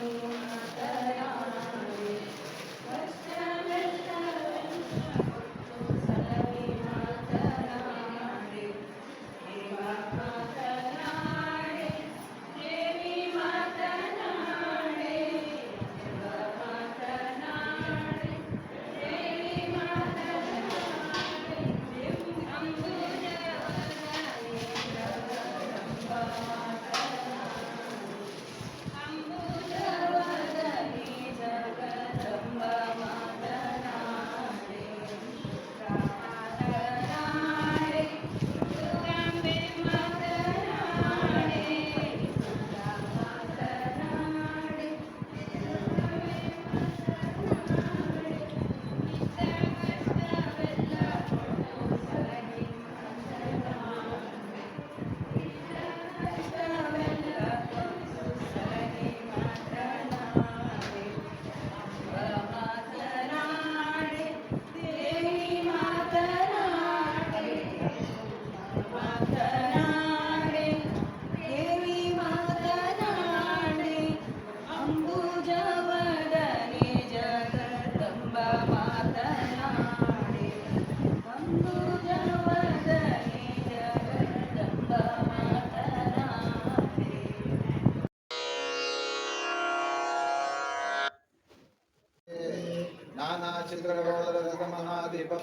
Thank you.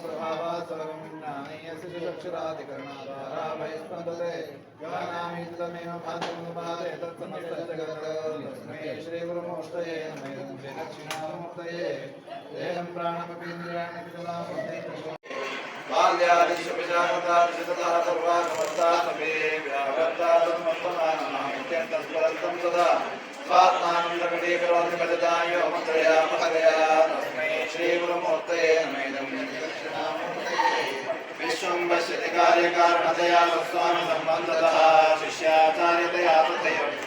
प्रभावासरविन्दामयसिक्षराधिकरणाद्वारा वैस्पन्दते गानामितमेव भागमुपादे तत्समस्तजगतस्मै श्रीगुरुमोष्टये नमः दक्षिणामूर्तये देहं प्राणमपि इन्द्रियाणि चलामूर्ते बाल्यादिशुभिजागतादिशतः सर्वागमस्तासमे व्यावर्तादं मत्पमानमात्यन्तस्परस्तं सदा स्वात्मानं प्रकटीकरोति भजताय मुद्रया महदया तस्मै श्रीगुरुमूर्तये नमेदं दक्षिणामूर्तये विश्वं पश्यति कार्यकारणतया तत्स्वामि सम्बन्धतः शिष्याचार्यतया तथैव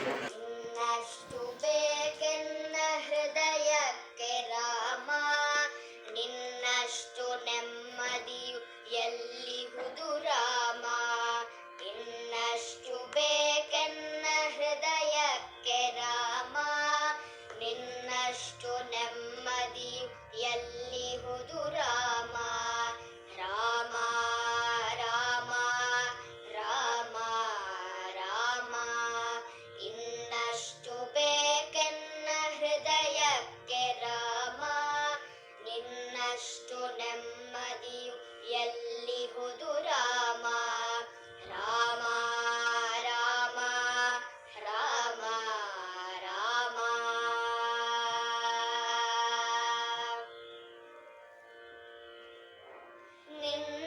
നിന്ന